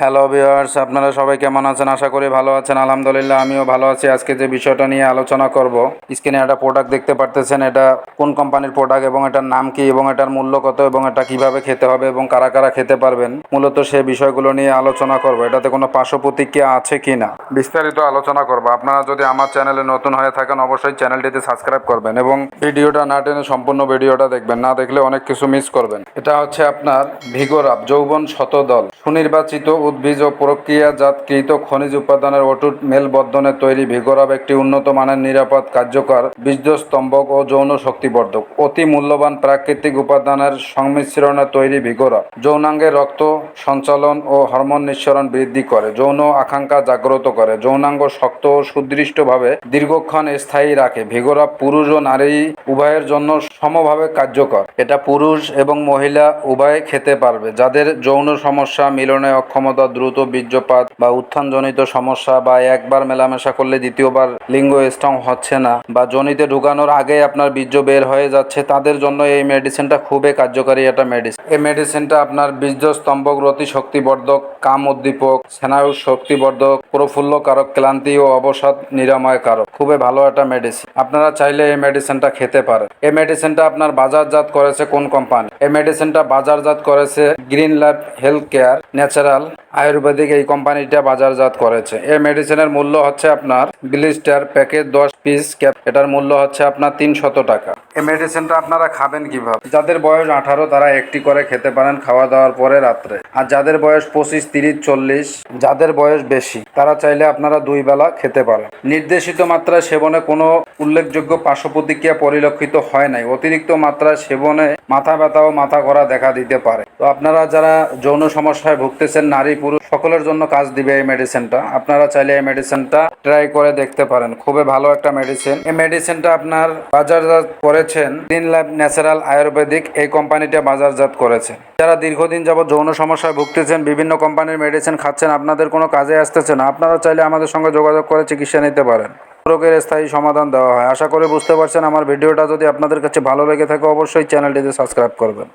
Hello viewers, আপনারা সবাই কেমন আছেন? আশা করি ভালো আছেন। আলহামদুলিল্লাহ, আমিও ভালো আছি। আজকে যে বিষয়টা নিয়ে আলোচনা করব, স্ক্রিনে একটা প্রোডাক্ট দেখতে পারতেছেন, এটা কোন কোম্পানির প্রোডাক্ট এবং এটার নাম কি এবং এটার মূল্য কত এবং এটা কীভাবে খেতে হবে এবং কারা কারা খেতে পারবেন, মূলত সেই বিষয়গুলো নিয়ে আলোচনা করব। এটাতে কোনো পার্শ্ব প্রতিক্রিয়া আছে কি না বিস্তারিত আলোচনা করব। আপনারা যদি আমার চ্যানেলে নতুন হয়ে থাকেন, অবশ্যই চ্যানেলটিতে সাবস্ক্রাইব করবেন এবং ভিডিওটা না টেনে সম্পূর্ণ ভিডিওটা দেখবেন। না দেখলে অনেক কিছু মিস করবেন। এটা হচ্ছে আপনার ভিগোরাপ যৌবন শতদল, সুনির্বাচিত উদ্ভিজ ও প্রক্রিয়াজাতকৃত খনিজ উপাদানের অটুট মেলবর্ধনে তৈরি ভিগোরাপ একটি উন্নত মানের নিরাপদ কার্যকর বীর্যস্তম্ভক ও যৌন শক্তিবর্ধক। অতি মূল্যবান প্রাকৃতিক উপাদানের সংমিশ্রণে তৈরি ভিগোরাপ যৌনাঙ্গের রক্ত সঞ্চালন ও হরমোন নিঃসরণ বৃদ্ধি করে, যৌন আকাঙ্ক্ষা জাগ্রত করে, যৌনাঙ্গ শক্ত ও সুদৃষ্টভাবে দীর্ঘক্ষণ স্থায়ী রাখে। ভিগোরাপ পুরুষ ও নারী উভয়ের জন্য সমভাবে কার্যকর। এটা পুরুষ এবং মহিলা উভয়ে খেতে পারবে, যাদের যৌন সমস্যা, মিলনে অক্ষমতা দ্রুত বীর্যপাত বা উত্থানজনিত সমস্যা বা একবার মেলামেশা করলে দ্বিতীয়বার লিঙ্গ স্ট্রং হচ্ছে না বা জনিতে ঢুকানোর আগে আপনার বীর্য বের হয়ে যাচ্ছে, তাদের জন্য এই মেডিসিনটা খুবই কার্যকারী একটা মেডিসিন এই মেডিসিনটা আপনার বীর্য স্তম্ভক, রতি শক্তিবর্ধক, কাম উদ্দীপক স্নায়ু শক্তিবর্ধক প্রফুল্ল কারক ক্লান্তি ও অবসাদ নিরাময় কারক খুবই ভালো একটা মেডিসিন আপনারা চাইলে এই মেডিসিনটা খেতে পারেন। এই মেডিসিনটা আপনার বাজারজাত করেছে কোন কোম্পানি এই মেডিসিনটা বাজারজাত করেছে green lab health care natural Ayurvedic এই কোম্পানিটা বাজারজাত করেছে। এই মেডিসিনের মূল্য হচ্ছে আপনার ব্লিস্টার প্যাকেট দশ পিস ক্যাপ এটার মূল্য হচ্ছে আপনার তিনশত টাকা। এই মেডিসিনটা আপনারা খাবেন কীভাবে? যাদের বয়স আঠারো, তারা একটি করে খেতে পারেন খাওয়া দাওয়ার পরে রাত্রে। আর যাদের বয়স পঁচিশ, তিরিশ, চল্লিশ, যাদের বয়স বেশি, তারা চাইলে আপনারা দুই বেলা খেতে পারেন। নির্দেশিত মাত্রায় সেবনে কোনো উল্লেখযোগ্য পার্শ্ব প্রতিক্রিয়া পরিলক্ষিত হয় নাই। অতিরিক্ত মাত্রায় সেবনে মাথা ব্যথা ও মাথা ঘোরা দেখা দিতে পারে। তো আপনারা যারা যৌন সমস্যায় ভুগতেছেন, নারী পুরুষ সকলের জন্য কাজ দিবে এই মেডিসিনটা আপনারা চাইলে এই মেডিসিনটা ট্রাই করে দেখতে পারেন। খুবই ভালো একটা মেডিসিন এই মেডিসিনটা আপনার বাজারজাত করেছেন গ্রিন ল্যাব ন্যাচারাল আয়ুর্বেদিক এই কোম্পানিটা বাজারজাত করেছে। যারা দীর্ঘদিন যাবত যৌন সমস্যায় ভুগতেছেন, বিভিন্ন কোম্পানির মেডিসিন খাচ্ছেন, আপনাদের কোনো কাজে আসতেছে না। আপনারা চাইলে আমাদের সঙ্গে যোগাযোগ করে চিকিৎসা নিতে পারেন। রোগের স্থায়ী সমাধান দেওয়া হয়। আশা করি বুঝতে পারছেন আমার ভিডিওটা। যদি আপনাদের কাছে ভালো লেগে থাকে, অবশ্যই চ্যানেলটিতে সাবস্ক্রাইব করবেন।